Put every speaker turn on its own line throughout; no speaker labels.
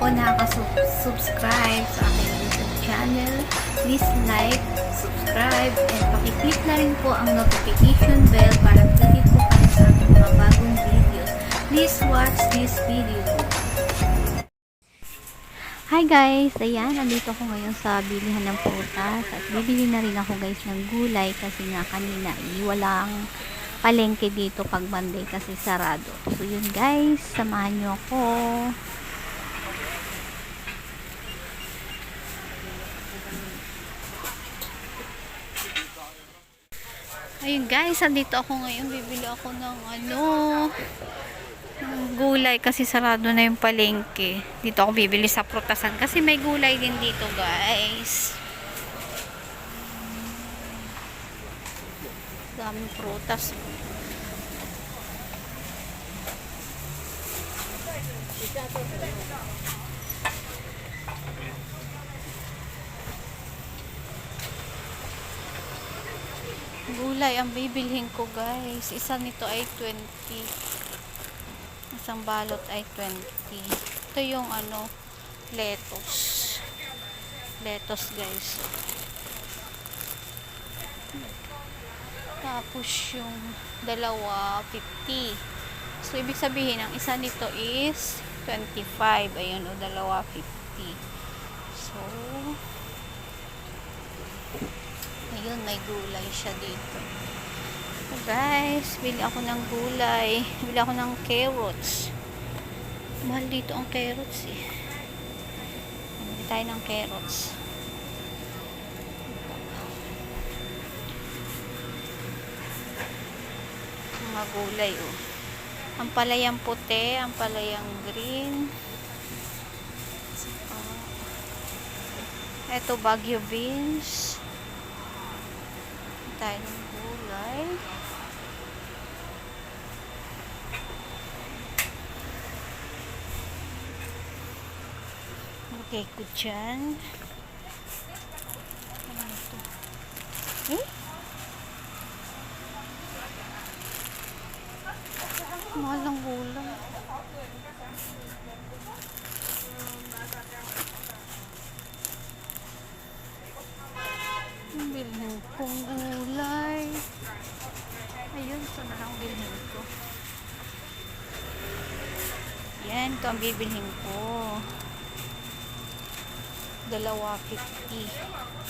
po nakaka-subscribe sa aking YouTube channel, please like, subscribe, and pakiclick na rin po ang notification bell para updated po kayo sa aking mga bagong videos. Please watch this video. Hi guys! Ayan, nandito ko ngayon sa bilihan ng prutas at bibili na rin ako guys ng gulay kasi nga kanina eh, walang palengke dito pag Monday kasi sarado. So yun guys, samahan nyo ako. Ayun guys, andito ako ngayon. Bibili ako ng ano, ng gulay kasi sarado na yung palengke. Dito ako bibili sa prutasan kasi may gulay din dito guys. Daming prutas. Gulay ang bibilhin ko guys. Isa nito ay 20. Isang balot ay 20. Ito yung ano, lettuce. Lettuce guys. Tapos yung dalawa, 50. So, ibig sabihin, ang isa nito is 25. Ayun, o, dalawa, 50. So, ayun, may gulay siya dito. So, guys, bili ako ng gulay. Bili ako ng carrots. Mahal dito ang carrots eh. Bili tayo ng carrots. Mga gulay oh. Ang palayang puti, ang palayang green. Ito Baguio beans. Tayo ng gulay. Okay ko dyan. Ano ito? Eh? Mahal ng gulay. Ang bilhin kong gulay. Ayun, ito na lang bilhin ko. Yan, ito ang bibilhin ko. Dalawa, 50.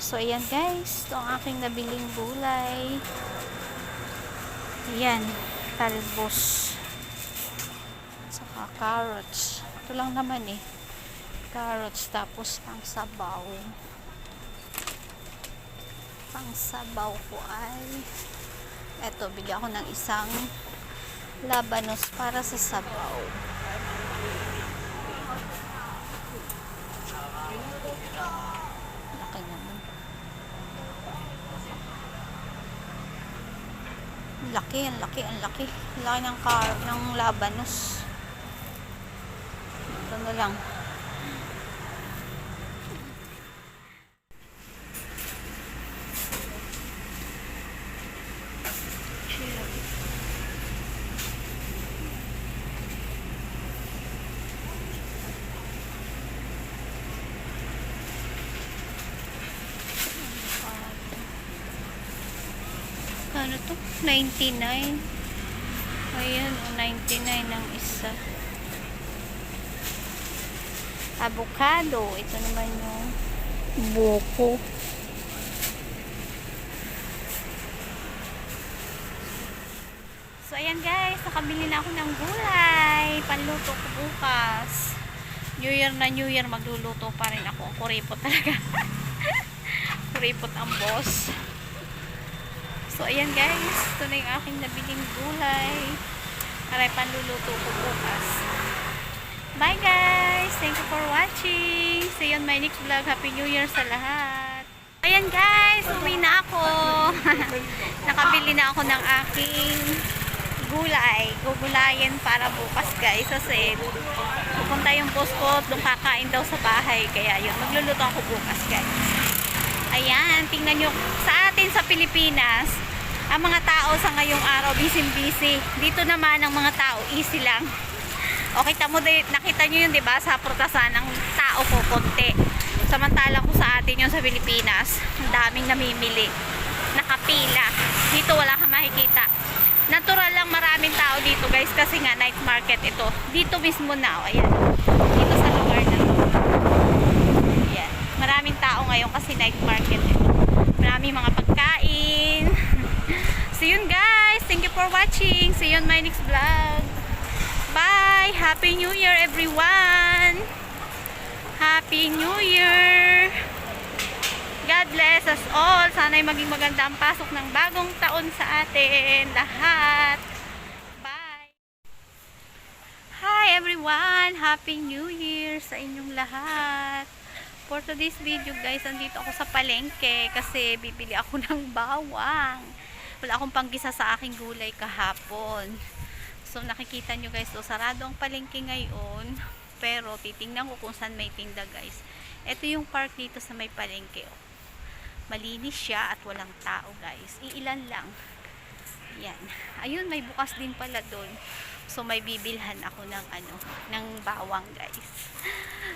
So, ayan guys. Ito ang aking nabiling gulay. Ayan. Talbos. Saka carrots. Ito lang naman eh. Carrots. Tapos pang sabaw. Pang sabaw ko ay eto, bili ako ng isang labanos para sa sabaw. Laki naman. Laki, ang laki, ang laki. Laki ng car, ng labanos. Ito na lang. Ano to? 99. Ayan, oh, 99 ang isa. Avocado. Ito naman yung buko. So, ayan guys. Nakabili na ako ng gulay. Panluto ko bukas. New Year na New Year. Magluluto pa rin ako. Kuripot talaga. Kuripot ang boss. So, ayan guys. Ito na yung aking nabiling gulay. Aray, panluluto ko bukas. Bye guys! Thank you for watching. See you on my next vlog. Happy New Year sa lahat. Ayan guys, uwi na ako. Nakabili na ako ng aking gulay. Gugulayin para bukas guys. Kasi pupunta yung boss ko, doon kakain daw sa bahay. Kaya yun, magluluto ako bukas guys. Ayan, tingnan nyo. Sa atin sa Pilipinas, Ang mga tao sa ngayong araw, busy-busy. Dito naman ang mga tao, easy lang. O kita mo, di- nakita nyo yun, di ba? Sa prutasan ng tao ko, konti. Samantala ko sa atin yung sa Pilipinas, ang daming namimili. Nakapila. Dito wala kang makikita. Natural lang maraming tao dito guys kasi nga night market ito. Dito mismo na, o ayan. Dito sa lugar na to. Ayan. Maraming tao ngayon kasi night market ito. Maraming mga pagkain. So yun guys, thank you for watching. See you on my next vlog. Bye! Happy New Year everyone! Happy New Year! God bless us all. Sana'y maging maganda ang pasok ng bagong taon sa atin. Lahat. Bye! Hi everyone! Happy New Year sa inyong lahat. For today's video guys, andito ako sa palengke kasi bibili ako ng bawang. Wala akong panggisa sa aking gulay kahapon. So nakikita nyo guys, so, sarado ang palengke ngayon. Pero titingnan ko kung saan may tinda guys. Ito yung park dito sa may palengke. Oh. Malinis siya at walang tao guys. Iilan lang. Yan. Ayun, may bukas din pala doon. So may bibilhan ako ng ano, ng bawang guys.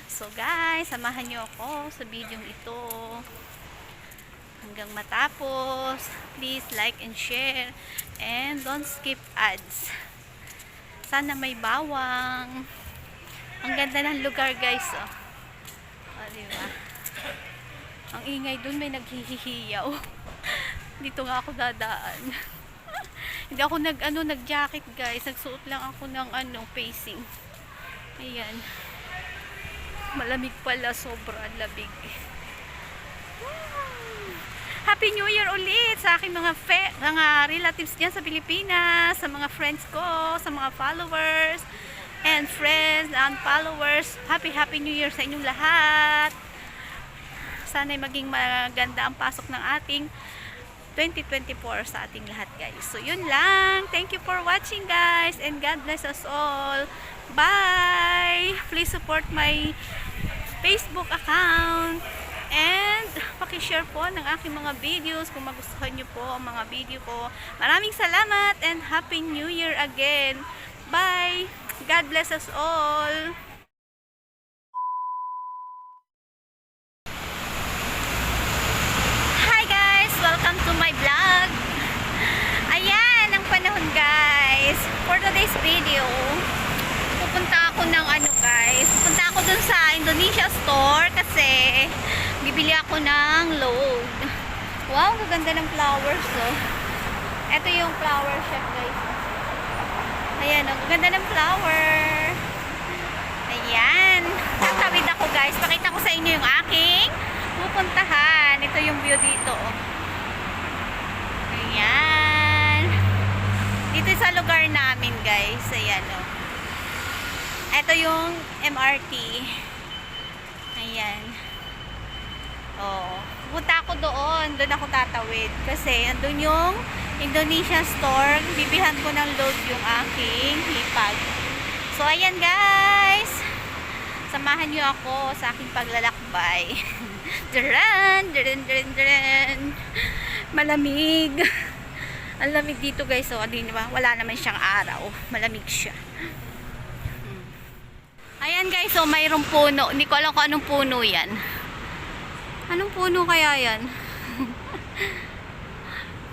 So guys, samahan nyo ako sa video ito. Hanggang matapos. Please like and share. And don't skip ads. Sana may bawang. Ang ganda ng lugar guys. Oh. Oh, diba? Ang ingay dun may naghihihiyaw. Dito nga ako dadaan. Hindi ako nag ano nag jacket guys. Nagsuot lang ako ng ano facing. Ayan. Malamig pala sobra labig. Happy New Year ulit sa aking mga fe mga relatives diyan sa Pilipinas, sa mga friends ko, sa mga followers and friends and followers. Happy Happy New Year sa inyong lahat. Sana'y maging maganda ang pasok ng ating 2024 sa ating lahat guys. So yun lang. Thank you for watching guys and God bless us all. Bye! Please support my Facebook account and pakishare po ng aking mga videos kung magustuhan nyo po ang mga video ko. Maraming salamat and Happy New Year again. Bye! God bless us all. Hi guys! Welcome to my vlog. Ayan ang panahon guys. For today's video, pupunta ako ng ano guys. Pupunta ako dun sa Indonesia store kasi bibili ako ng load. Wow, ang ganda ng flowers oh. Ito yung flower shop guys. Ayan, ang ganda ng flower. Ayan. Tatawid ako guys. Pakita ko sa inyo yung aking pupuntahan. Ito yung view dito. Oh. Ayan. Dito sa lugar namin guys. Ayan oh. Ito yung MRT. Ayan. Oh. Pupunta ako doon. Doon ako tatawid. Kasi andun yung Indonesia store. Bibihan ko ng load yung aking hipag. So, ayan guys. Samahan nyo ako sa aking paglalakbay. Diyan, diyan, diyan, diyan. Malamig. Ang lamig dito guys. So, di ba? Wala naman siyang araw. Malamig siya. Hmm. Ayan guys. So, mayroong puno. Hindi ko alam kung anong puno yan. Anong puno kaya yan?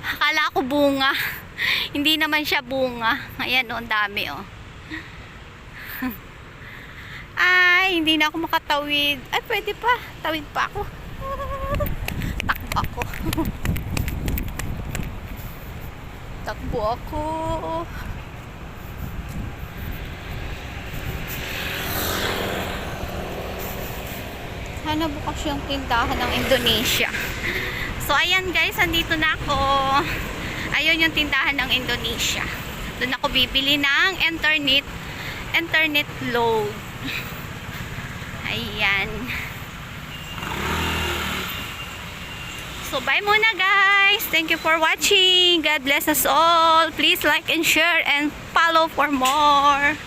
Akala ko bunga. Hindi naman siya bunga. Ayan o, ang dami o. Ay, hindi na ako makatawid. Ay, pwede pa. Tawid pa ako. Takbo ako. Takbo ako. Sana bukas yung tindahan ng Indonesia. So, ayan guys, andito na ako. Ayun yung tindahan ng Indonesia. Doon ako bibili ng internet, internet load. Ayan. So, bye muna guys. Thank you for watching. God bless us all. Please like and share and follow for more.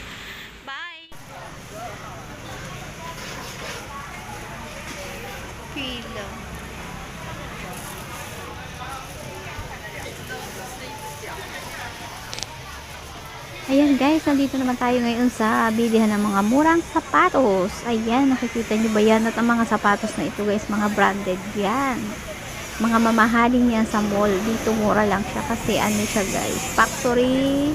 Ayan guys, nandito naman tayo ngayon sa bilihan ng mga murang sapatos. Ayan, nakikita nyo ba yan? At ang mga sapatos na ito guys, mga branded yan. Mga mamahaling yan sa mall. Dito mura lang siya kasi ano siya guys, factory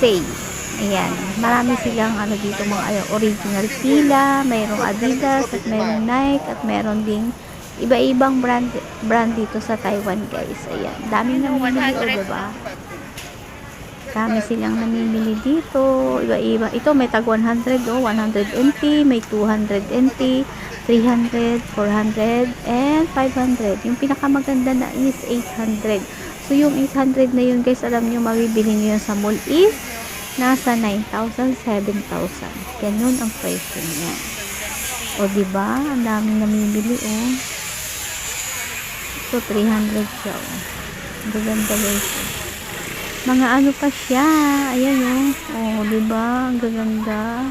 sale. Ayan, marami silang ano dito mga ano, original Fila, mayroong Adidas, at mayroong Nike, at mayroong ding iba-ibang brand brand dito sa Taiwan guys. Ayan, daming namimili o diba? Dami silang namimili dito. Iba-iba. Ito may tag 100 oh, 100 NT, may 200 NT, 300, 400, and 500. Yung pinakamaganda na is 800. So yung 800 na yun guys, alam nyo, mabibili nyo yun sa mall is nasa 9,000, 7,000. Ganun ang presyo niya. O diba? Ang daming namimili oh. So 300 siya oh. Gaganda guys oh. Mga ano pa siya. Ayan oh. Oh, 'di ba? Ang gaganda.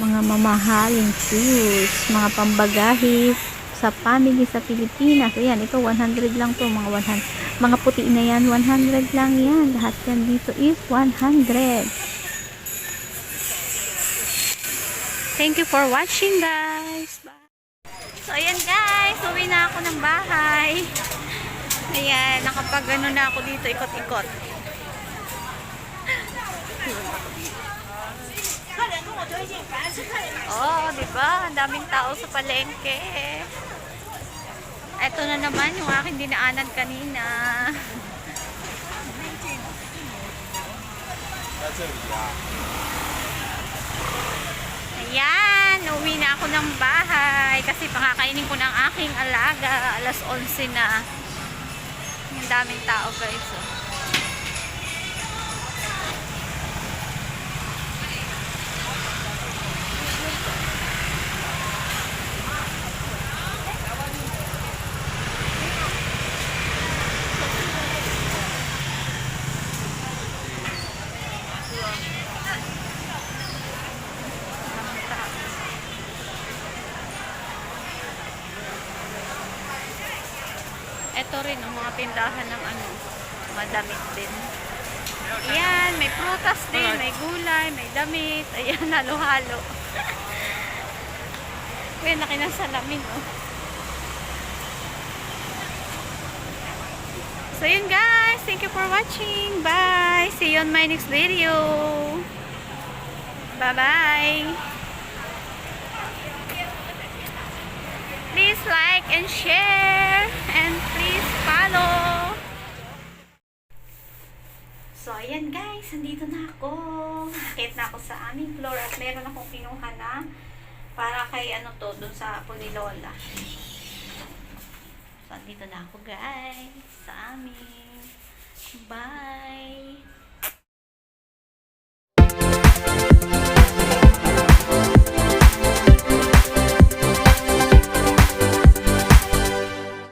Mga mamahaling shoes, mga pambagahe sa family sa Pilipinas. Ayan, ito 100 lang to, mga 100. Mga puti na yan, 100 lang yan. Lahat yan dito is 100.
Thank you for watching guys. Bye. So ayan guys, uwi na ako ng bahay. Ayan, nakapag ano na ako dito ikot-ikot. Oh, di ba? Ang daming tao sa palengke. Ito na naman yung aking dinaanan kanina. Ayan, uwi na ako ng bahay kasi pangakainin ko ng aking alaga. Alas 11 na. Daming tao guys. Oh. Tindahan ng ano, mga damit din. Ayan, may prutas din, may gulay, may damit. Ayan, halo-halo. Kuya, laki ng salamin, oh. So, yun guys. Thank you for watching. Bye. See you on my next video. Bye-bye. Please like and share and please follow. So, ayan guys, nandito na ako. Akit na ako sa aming floor at meron akong kinuha na para kay ano to, dun sa apo ni Lola. So, nandito na ako guys sa amin. Bye!